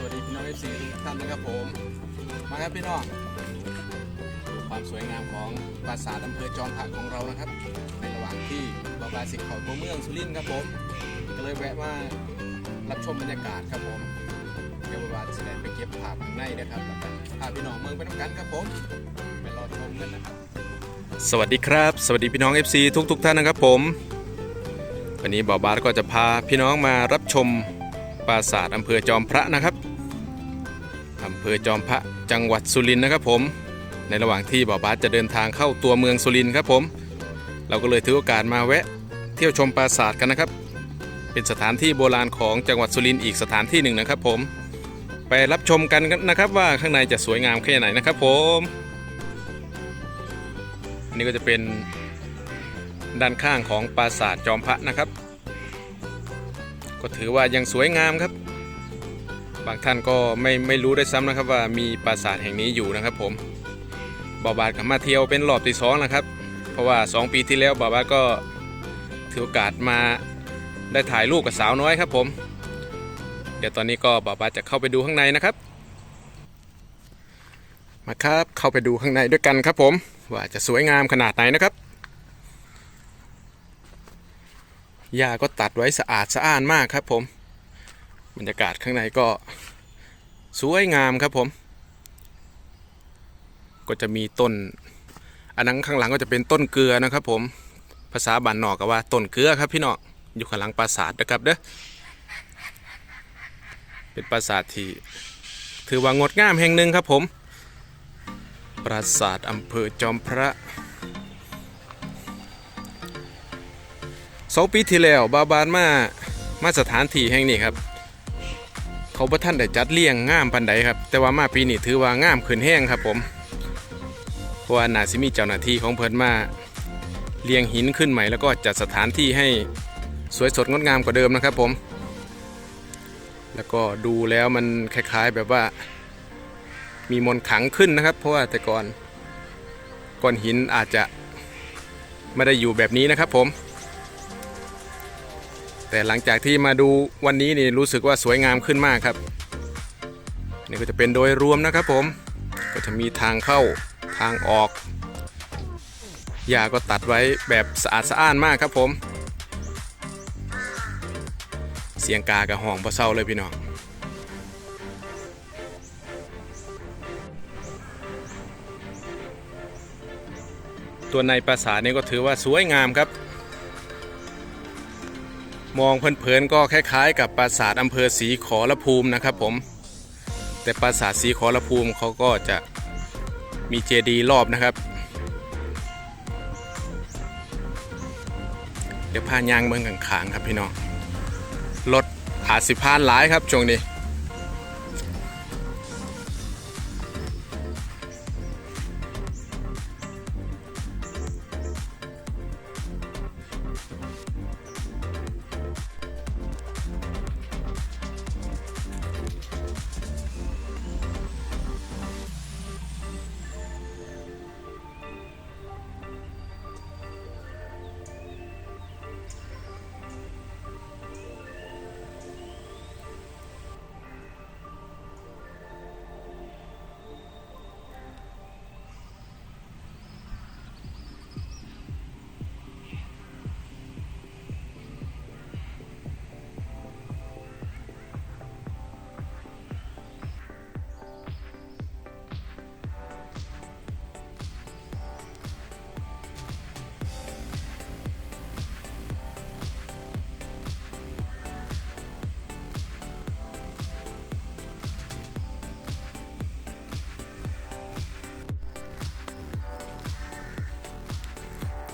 สวัสดีพี่น้องเอฟซีทุกท่านนะครับผม มาครับพี่น้องดูความสวยงามของปราสาทอำเภอจอมพระของเรานะครับ ในระหว่างที่บาบาสิเขาตัวเมืองสุรินทร์ครับผม ก็เลยแวะมารับชมบรรยากาศครับผมเดี๋ยวบาบาจะได้ไปเก็บภาพข้างในนะครับแล้วก็พาพี่น้องเมืองไปน้ำกันครับผมไปรอชมกันนะครับ สวัสดีครับ สวัสดีพี่น้อง FC ทุกทุกๆท่านนะครับผม วันนี้บอบาสก็จะพาพี่น้องมารับชมปราสาทอำเภอจอมพระนะครับ อำเภอจอมพระจังหวัดสุรินทร์นะครับผม ในระหว่างที่บอบาสจะเดินทางเข้าตัวเมืองสุรินทร์ครับผม เราก็เลยถือโอกาสมาแวะ เที่ยวชมปราสาทกันนะครับ เป็นสถานที่โบราณของจังหวัดสุรินทร์อีกสถานที่หนึ่งนะครับ ผม ไปรับชมกันนะครับว่าข้างในจะสวยงามแค่ไหนนะครับ ผมอันนี้ก็จะเป็นด้านข้างของปราสาทจอมพระนะครับ ก็ถือว่ายังสวยงามครับ บางท่านก็ไม่ไม่รู้ได้ซ้ำนะครับว่ามีปราสาทแห่งนี้อยู่นะครับ ผมบอบาดกับมาเที่ยวเป็นรอบที่สองนะครับ เพราะว่า 2 ปีที่แล้วบอบาดก็ถือโอกาสมาได้ถ่ายรูปกับสาวน้อยครับผม เดี๋ยวตอนนี้ก็บอบาดจะเข้าไปดูข้างในนะครับ มาครับเข้าไปดูข้างในด้วยกันครับ ผม ว่าจะสวยงามขนาดไหนนะครับหญ้าก็ตัดไว้สะอาดสะอ้านมากครับผม บรรยากาศข้างในก็สวยงามครับผม ก็จะมีต้น อันนั้นข้างหลังก็จะเป็นต้นเกลือนะครับ ผมภาษาบ้านนอกก็ว่าต้นเกลือครับพี่น้องอยู่ข้างหลังปราสาทนะครับเด้อเป็นปราสาทที่ถือว่างดงามแห่งหนึ่งครับผม ปราสาทอำเภอจอมพระสองปีที่แล้วบาบานมามาสถานที่แห่งนี้ครับ เขาพระท่านได้จัดเลี้ยงงามปันใดครับ แต่ว่ามาปีนี้ถือว่างามขึ้นแห้งครับผมเพราะว่านาซิมีเจ้าหน้าที่ของเพิ่นมาเลี้ยงหินขึ้นใหม่แล้วก็จัดสถานที่ให้สวยสดงดงามกว่าเดิมนะครับผม แล้วก็ดูแล้วมันคล้าย ๆแบบว่า มีมนขังขึ้นนะครับ เพราะว่าแต่ก่อนก้อนหินอาจจะไม่ได้อยู่แบบนี้นะครับผม แต่หลังจากที่มาดูวันนี้นี่รู้สึกว่าสวยงามขึ้นมากครับ นี่ก็จะเป็นโดยรวมนะครับผม ก็จะมีทางเข้าทางออกหญ้าก็ตัดไว้แบบสะอาดสะอ้านมากครับผม เสียงกากับห้องพอเศร้าเลยพี่น้องตัวในปราสาทนี่ก็ถือว่าสวยงามครับ มองเพลินๆก็คล้ายๆ กับปราสาทอำเภอศรีขอรภูมินะครับผม แต่ปราสาทศรีขอรภูมิเขาก็จะมีเจดีย์รอบนะครับ เดี๋ยวพายางเมืองขางๆครับพี่น้องรถอาจสิพานหลายครับช่วงนี้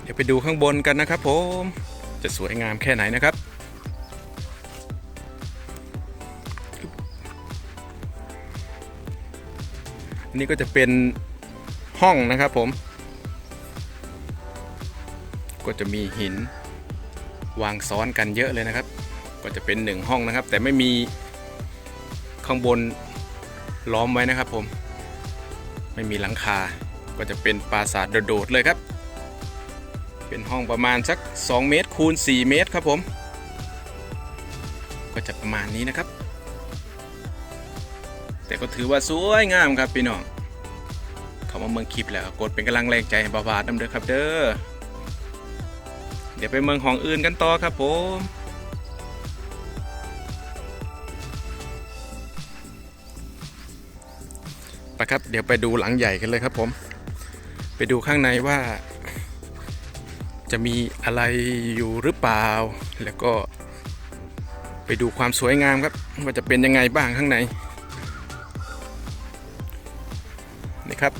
เดี๋ยวไปดูข้างบนกันนะครับ ผม จะสวยงามแค่ไหนนะครับอันนี้ก็จะเป็นห้องนะครับผม ก็จะมีหินวางซ้อนกันเยอะเลยนะครับ ก็จะเป็นหนึ่งห้องนะครับ แต่ไม่มีข้างบนล้อมไว้นะครับผม ไม่มีหลังคา ก็จะเป็นปราสาทโดดๆเลยครับ เป็นห้องประมาณสัก 2 เมตรคูณ 4 เมตรครับผม ก็จะประมาณนี้นะครับ แต่ก็ถือว่าสวยงามครับพี่น้อง เขามาเมืองคลิปแล้วกดเป็นกำลังแรงใจให้บาวาดน้ำเด้อครับเด้อ เดี๋ยวไปเมืองของอื่นกันต่อครับผมไปครับเดี๋ยวไปดูหลังใหญ่กันเลยครับผม ไปดูข้างในว่า จะมีอะไรอยู่หรือเปล่า แล้วก็ไปดูความสวยงามครับ ว่าจะเป็นยังไงบ้างข้างในนี่ครับ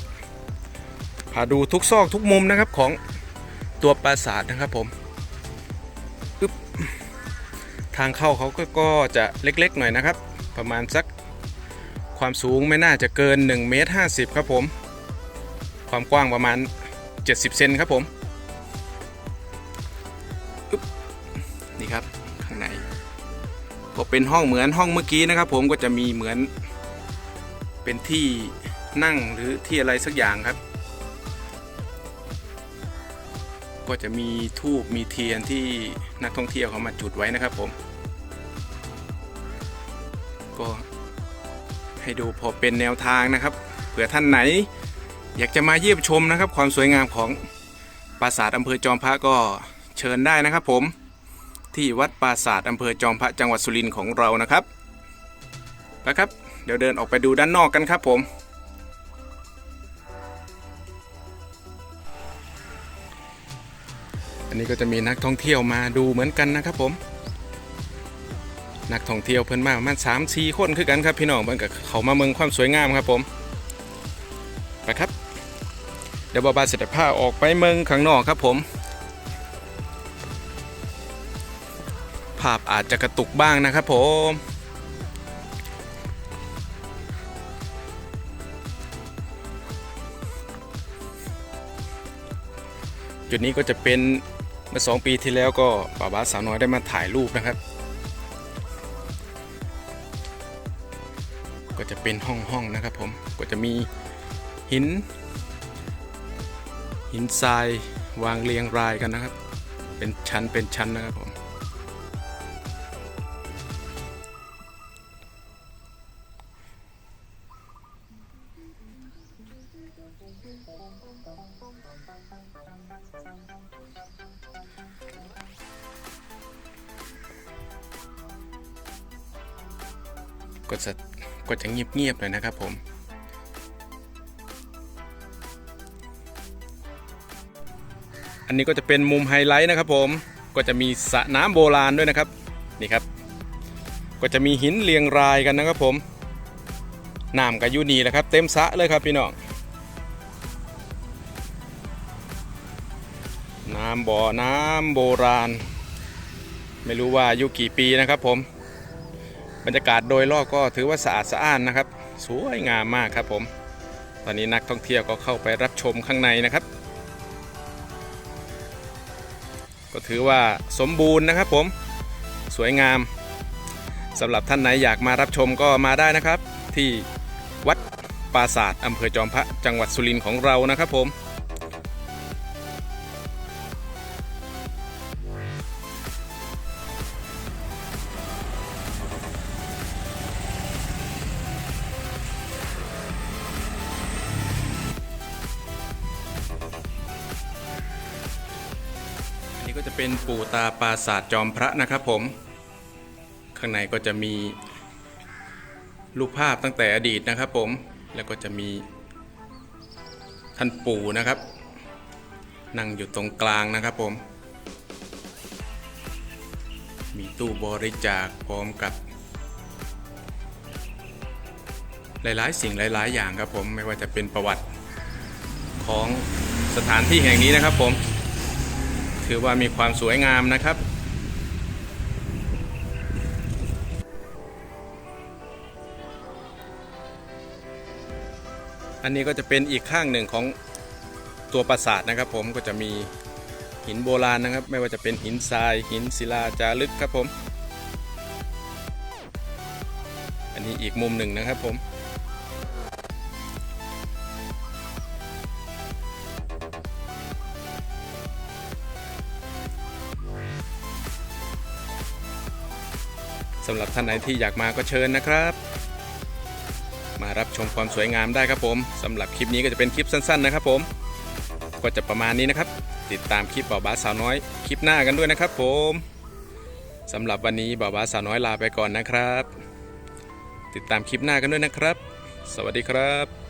พาดูทุกซอกทุกมุมนะครับของตัวปราสาทนะครับผมปึ๊บทางเข้าเขาก็ก็จะเล็กๆหน่อยนะครับ ประมาณสักความสูงไม่น่าจะเกิน1เมตร50 ครับผม ความกว้างประมาณ 70 เซนครับผม ก็เป็นห้องเหมือนห้องเมื่อกี้นะครับ ผมก็จะมีเหมือนเป็นที่นั่งหรือที่อะไรสักอย่างครับ ก็จะมีทูบมีเทียนที่นักท่องเที่ยวเขามาจุดไว้นะครับผม ก็ให้ดูพอเป็นแนวทางนะครับเผื่อท่านไหน อยากจะมาเยี่ยมชมนะครับ ความสวยงามของปราสาทอำเภอจอมพระก็เชิญได้นะครับผม ที่วัดปราสาทอำเภอจอมพระจังหวัดสุรินทร์ของเรานะครับนะครับ เดี๋ยวเดินออกไปดูด้านนอกกันครับผมอันนี้ก็จะมีนักท่องเที่ยวมาดูเหมือนกันนะครับผม นักท่องเที่ยวเพิ่นมาประมาณสามสี่คนคือกันครับพี่น้องเพิ่นกับเขามาเมืองความสวยงามครับผมไปครับ เดี๋ยวบาบาเสด็จผ้าออกไปเมืองข้างนอกครับผม ภาพอาจจะกระตุกบ้างนะครับผมจุดนี้ก็จะเป็นเมื่อสองปีที่แล้วก็ป่าบ้าสาวน้อยได้มาถ่ายรูปนะครับ ก็จะเป็นห้องห้องนะครับผมก็จะมีหิน หินทรายวางเรียงรายกันนะครับ เป็นชั้นเป็นชั้นนะครับผม ก็จะก็จะเงียบๆหน่อยนะครับผม อันนี้ก็จะเป็นมุมไฮไลท์นะครับผม ก็จะมีสระน้ำโบราณด้วยนะครับ นี่ครับ ก็จะมีหินเรียงรายกันนะครับผมน้ำกับยูนีแหละครับ เต็มสระเลยครับพี่น้อง น้ำบ่อน้ำโบราณ ไม่รู้ว่าอายุกี่ปีนะครับผม บรรยากาศโดยรอบก็ถือว่าสะอาดสะอ้านนะครับ สวยงามมากครับผม ตอนนี้นักท่องเที่ยวก็เข้าไปรับชมข้างในนะครับ ก็ถือว่าสมบูรณ์นะครับผม สวยงามสำหรับท่านไหนอยากมารับชมก็มาได้นะครับ ที่วัดปราสาทอำเภอจอมพระจังหวัดสุรินทร์ของเรานะครับผม เป็นปู่ตาปราสาทจอมพระนะครับผม ข้างในก็จะมีรูปภาพตั้งแต่อดีตนะครับผม แล้วก็จะมีท่านปู่นะครับ นั่งอยู่ตรงกลางนะครับผม มีตู้บริจาคพร้อมกับ หลายๆ สิ่งหลาย ๆ อย่างครับผม ไม่ว่าจะเป็นประวัติของสถานที่แห่งนี้นะครับผม ถือว่ามีความสวยงามนะครับอันนี้ก็จะเป็นอีกข้างหนึ่งของตัวปราสาทนะครับ ผมก็จะมีหินโบราณนะครับ ไม่ว่าจะเป็นหินทรายหินศิลาจารึกครับผม อันนี้อีกมุมหนึ่งนะครับผม สำหรับท่านไหนที่อยากมาก็เชิญนะครับ มารับชมความสวยงามได้ครับผมสำหรับคลิปนี้ก็จะเป็นคลิปสั้นๆนะครับผม ก็จะประมาณนี้นะครับ ติดตามคลิปบ่าวบ้าสาวน้อยคลิปหน้ากันด้วยนะครับ ผมสำหรับวันนี้บ่าวบ้าสาวน้อยลาไปก่อนนะครับ ติดตามคลิปหน้ากันด้วยนะครับ สวัสดีครับ